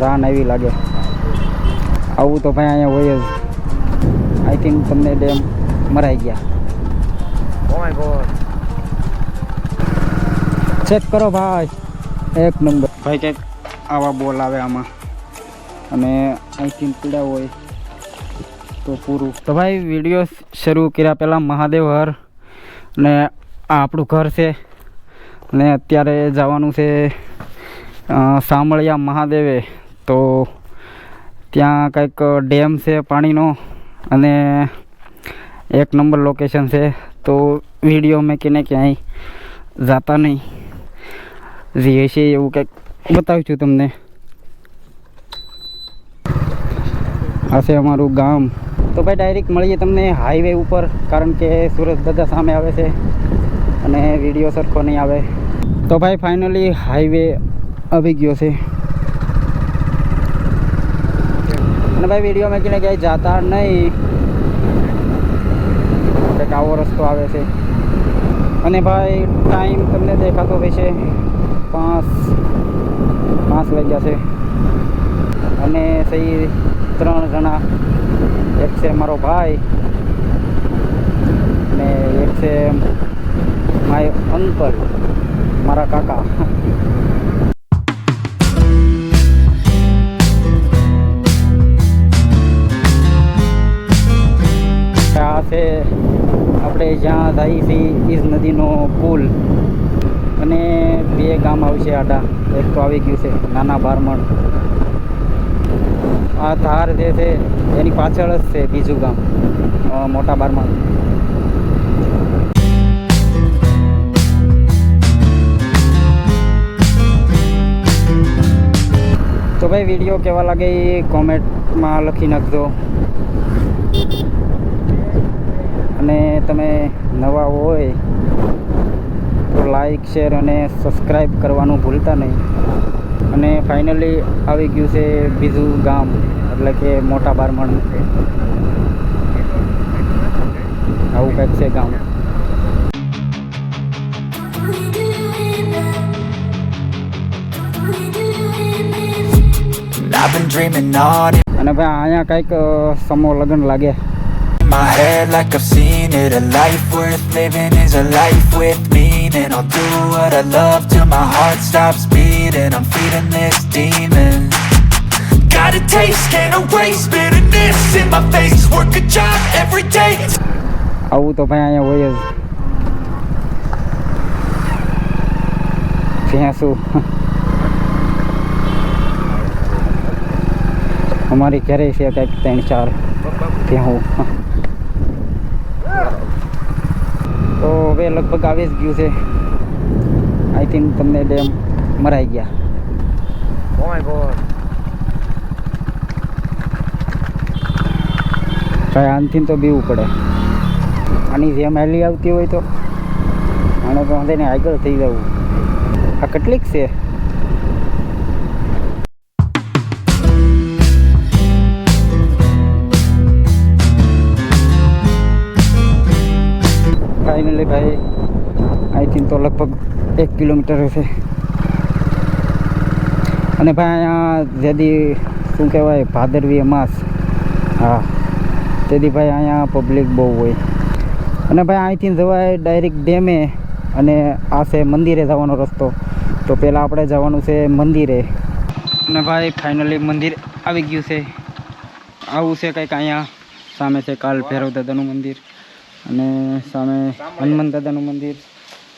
જાન આવી લાગે. આવું તો ભાઈ અહીંયા હોય જ. આઈ થિંક તમને ડેમ મરાઈ ગયા. ચેક કરો ભાઈ. એક નંબર ભાઈ કંઈક આવા બોલ આવે આમાં. અને આઈ થિંક પીડા હોય તો પૂરું. તો ભાઈ વીડિયો શરૂ કર્યા પહેલાં મહાદેવ હર ને આ આપણું ઘર છે. ને અત્યારે જવાનું છે સાંભળ્યા મહાદેવે. તો ત્યાં કંઈક ડેમ છે પાણીનો અને એક નંબર લોકેશન છે. તો વીડિયો મેં કે ક્યાંય જાતા નહીં. જે છે એવું કંઈક બતાવું છું તમને. આ અમારું ગામ. તો ભાઈ ડાયરેક્ટ મળીએ તમને હાઈવે ઉપર, કારણ કે સુરત બધા સામે આવે છે અને વીડિયો સરખો નહીં આવે. તો ભાઈ ફાઇનલી હાઈવે આવી ગયો છે. અને ભાઈ વીડિયો મેકીને ક્યાંય જાતા નહીં. કંઈક આવો રસ્તો આવે છે. અને ભાઈ ટાઈમ તમને દેખાતો હોય છે. પાંચ પાંચ વાગ્યા છે. અને સહી ત્રણ જણા. એક છે મારો ભાઈ ને એક છે માય અંકલ મારા કાકા. જઈએ ઈજ નદીનો પુલ. અને બે ગામ આવશે આડા. એક તો આવી ગયું છે, નાના બારમણ. આ ધાર જે છે, એની પાછળ જ છે બીજું ગામ મોટા બારમણ. તો ભાઈ, વીડિયો કેવા લાગે એ કોમેન્ટમાં લખી નાખજો. અને તમે નવા હોય તો લાઈક શેર અને સબસ્ક્રાઈબ કરવાનું ભૂલતા નહીં. અને ફાઇનલી આવી ગયું છે બીજું ગામ એટલે કે મોટા બારમણ આવું કંઈક છે ગામ. અને ભાઈ અહીંયા કંઈક સમો લગ્ન લાગે. my head like I've seen it A life worth living is a life with meaning I'll do what I love till my heart stops beating I'm feeding this demon Got a taste, can't erase bitterness in my face Work a job every day આવું તો ભાઈ અહીંયા હોય જ ભેંસું અમારી ઘરે છે કંઈક ત્રણ ચાર ભેહું તો હવે લગભગ આવી જ ગયું છે. આઈ થિંક તમને ડેમ મરાઈ ગયા. Oh my god. ભાઈ આનથી તો બીવું પડે. આની જેમ હેલી આવતી હોય તો. આને તો વાંધે આગળ થઈ જવું. આ કેટલીક છે? ફાઇનલી ભાઈ. આઈ થિંક તો લગભગ એક કિલોમીટર હશે. અને ભાઈ અહીંયા જેદી શું કહેવાય, ભાદરવી અમાસ. હા. તેથી ભાઈ અહીંયા પબ્લિક બહુ હોય. અને ભાઈ અહીંથી જવાય ડાયરેક્ટ ડેમે અને આ છે મંદિરે જવાનો રસ્તો. તો પહેલાં આપણે જવાનું છે મંદિરે. અને ભાઈ ફાઇનલી મંદિર આવી ગયું છે. આવું છે કંઈક અહીંયા. સામે છે કાલ ભૈરવ દાદાનું મંદિર. અને સામે હનુમાન દાદાનું મંદિર,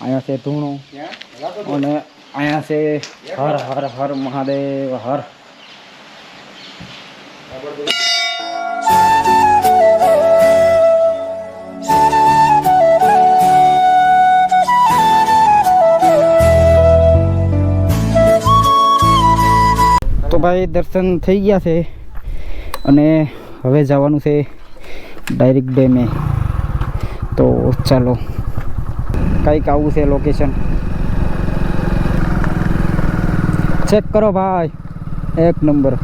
અહીંયા છે ધૂણો, અને અહીંયા છે હર હર હર મહાદેવ, હર. તો ભાઈ દર્શન થઈ ગયા છે, અને હવે જવાનું છે ડાયરેક્ટ ડેમે. તો ચાલો. કંઈક આવું છે લોકેશન ચેક કરો ભાઈ. એક નંબર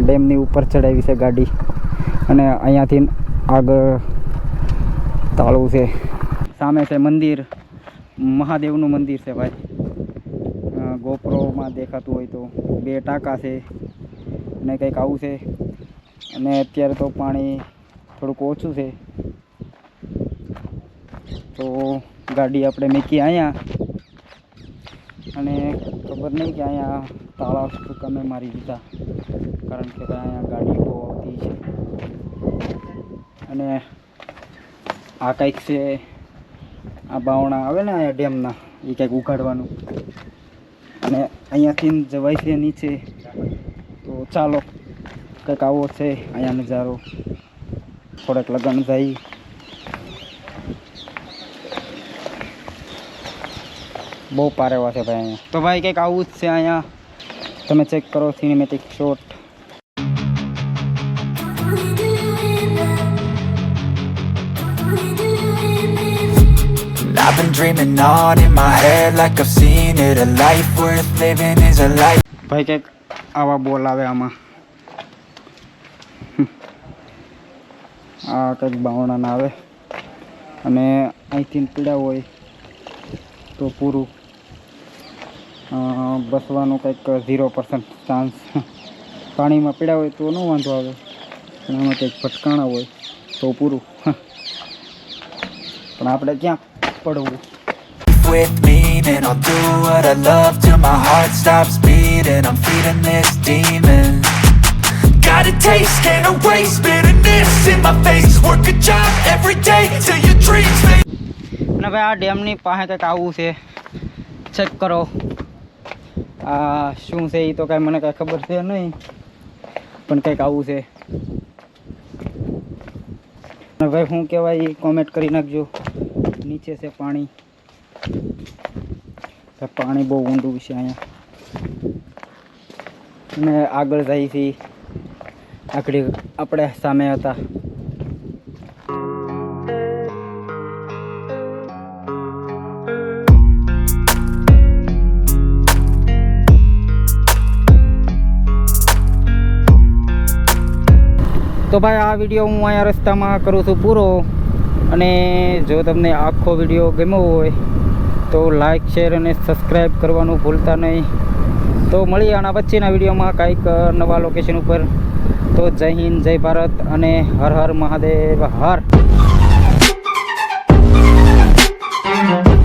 ડેમની ઉપર ચડાવી છે ગાડી. અને અહીંયાથી આગળ તાળું છે. સામે છે મંદિર. મહાદેવનું મંદિર છે ભાઈ. ગોપ્રોમાં દેખાતું હોય તો. બે ટાંકા છે અને કંઈક આવું છે. અને અત્યારે તો પાણી થોડુંક ઓછું છે. તો ગાડી આપણે મૂકી અહીંયા. અને ખબર નહીં કે અહીંયા તાળા કમે મારી દીધા. કારણ કે અહીંયા ગાડી બહુ આવતી છે. અને આ કંઈક છે. આ બાવણા આવે ને અહીંયા ડેમના, એ કંઈક ઉઘાડવાનું. અને અહીંયાથી જવાય છે નીચે. તો ચાલો, કંઈક આવો છે, અહીંયા નજારો. થોડાક લગન જાય. બહુ પારેવા છે ભાઈ અહીંયા. તો ભાઈ કંઈક આવું જ છે અહીંયા. તમે ચેક કરો cinematic shot I've been dreaming on in my head like I've seen it. A life worth living is a life. ભાઈ, કંઈક આવા બોલ આવે આમાં. આ કંઈક બાવણાના આવે. અને અહીંથી પીડા હોય તો પૂરું. બસવાનું કંઈક ઝીરો પર્સન્ટ ચાન્સ પાણીમાં પીડા હોય તો ન વાંધો આવે. પણ આમાં કંઈક ભટકાણા હોય તો પૂરું. પણ આપણે ક્યાં પડવું with me meaning I'll do what I love till my heart stops beating I'm feeding this demon Got a taste, can't erase bitterness in my face Work a job every day till your dreams fade અને ભાઈ આ ડેમની પાસે કંઈક આવું છે check કરો આ શું છે એ તો કાંઈ મને કાંઈ ખબર છે નહીં પણ કંઈક આવું છે ભાઈ શું કહેવાય એ કોમેન્ટ કરી નાખજો નીચે છે પાણી. પાણી બહુ ઊંડું છે અહીંયા. અને આગળ છે આગળ આપણે સામે હતા. તો ભાઈ, આ વીડિયો હું અહીંયા રસ્તામાં કરું છું પૂરો. અને જો તમને આખો વીડિયો ગમ્યો હોય તો લાઇક શેર અને સબસ્ક્રાઈબ કરવાનું ભૂલતા નહીં. તો મળીએ આના વચ્ચેના વિડીયોમાં કાંઈક નવા લોકેશન ઉપર. તો જય હિન્દ, જય ભારત અને હર હર મહાદેવ, હર.